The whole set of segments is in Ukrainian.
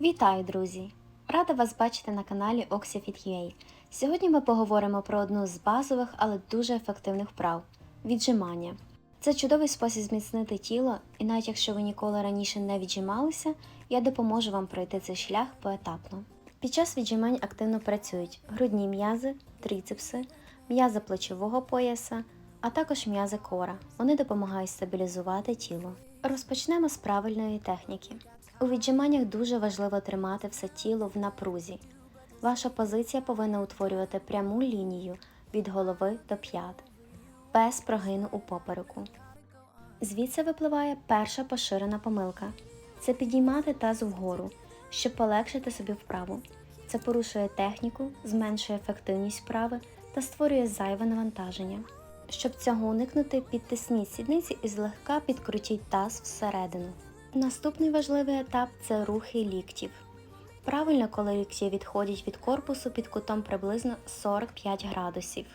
Вітаю, друзі! Рада вас бачити на каналі OxyFit.ua. Сьогодні ми поговоримо про одну з базових, але дуже ефективних вправ віджимання. Це чудовий спосіб зміцнити тіло, і навіть якщо ви ніколи раніше не віджималися, я допоможу вам пройти цей шлях поетапно. Під час віджимань активно працюють грудні м'язи, трицепси, м'язи плечового пояса, а також м'язи кора. Вони допомагають стабілізувати тіло. Розпочнемо з правильної техніки. У віджиманнях дуже важливо тримати все тіло в напрузі. Ваша позиція повинна утворювати пряму лінію від голови до п'ят, без прогину у попереку. Звідси випливає перша поширена помилка це підіймати таз вгору, щоб полегшити собі вправу. Це порушує техніку, зменшує ефективність вправи та створює зайве навантаження. Щоб цього уникнути, підтисніть сідниці і злегка підкрутіть таз всередину. Наступний важливий етап це рухи ліктів. Правильно, коли лікті відходять від корпусу під кутом приблизно 45 градусів.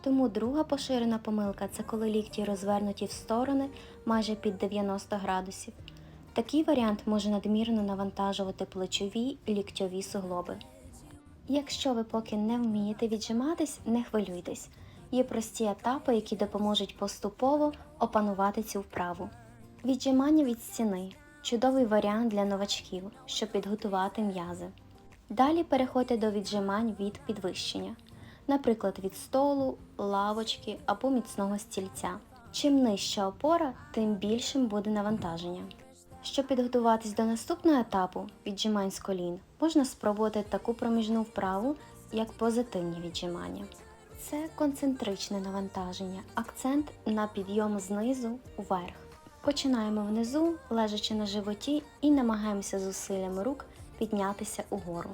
Тому друга поширена помилка це коли лікті розвернуті в сторони майже під 90 градусів. Такий варіант може надмірно навантажувати плечові і ліктьові суглоби. Якщо ви поки не вмієте віджиматись, не хвилюйтесь. Є прості етапи, які допоможуть поступово опанувати цю вправу. Віджимання від стіни чудовий варіант для новачків, щоб підготувати м'язи. Далі переходьте до віджимань від підвищення, наприклад, від столу, лавочки або міцного стільця. Чим нижча опора, тим більшим буде навантаження. Щоб підготуватись до наступного етапу віджимань з колін, можна спробувати таку проміжну вправу, як позитивні віджимання. Це концентричне навантаження, акцент на підйом знизу вверх. Починаємо внизу, лежачи на животі, і намагаємося зусиллями рук піднятися угору.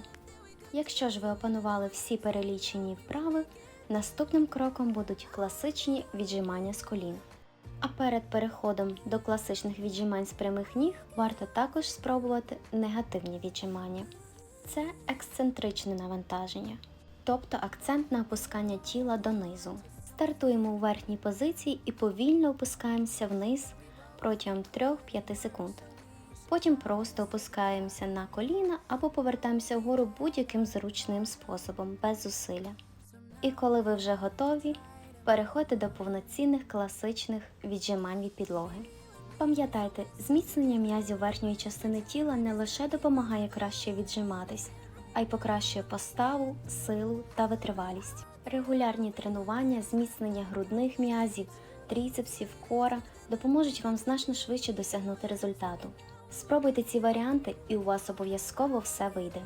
Якщо ж ви опанували всі перелічені вправи, наступним кроком будуть класичні віджимання з колін. А перед переходом до класичних віджимань з прямих ніг варто також спробувати негативні віджимання. Це ексцентричне навантаження, тобто акцент на опускання тіла донизу. Стартуємо у верхній позиції і повільно опускаємося вниз протягом 3-5 секунд. Потім просто опускаємося на коліна або повертаємося вгору будь-яким зручним способом, без зусилля. І коли ви вже готові, переходьте до повноцінних класичних віджимань від підлоги. Пам'ятайте, зміцнення м'язів верхньої частини тіла не лише допомагає краще віджиматись, а й покращує поставу, силу та витривалість. Регулярні тренування, зміцнення грудних м'язів, тріцепсів, кора допоможуть вам значно швидше досягнути результату. Спробуйте ці варіанти і у вас обов'язково все вийде.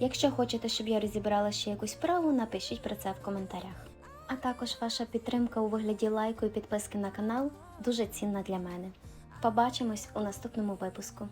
Якщо хочете, щоб я розібрала ще якусь вправу, напишіть про це в коментарях. А також ваша підтримка у вигляді лайку і підписки на канал дуже цінна для мене. Побачимось у наступному випуску.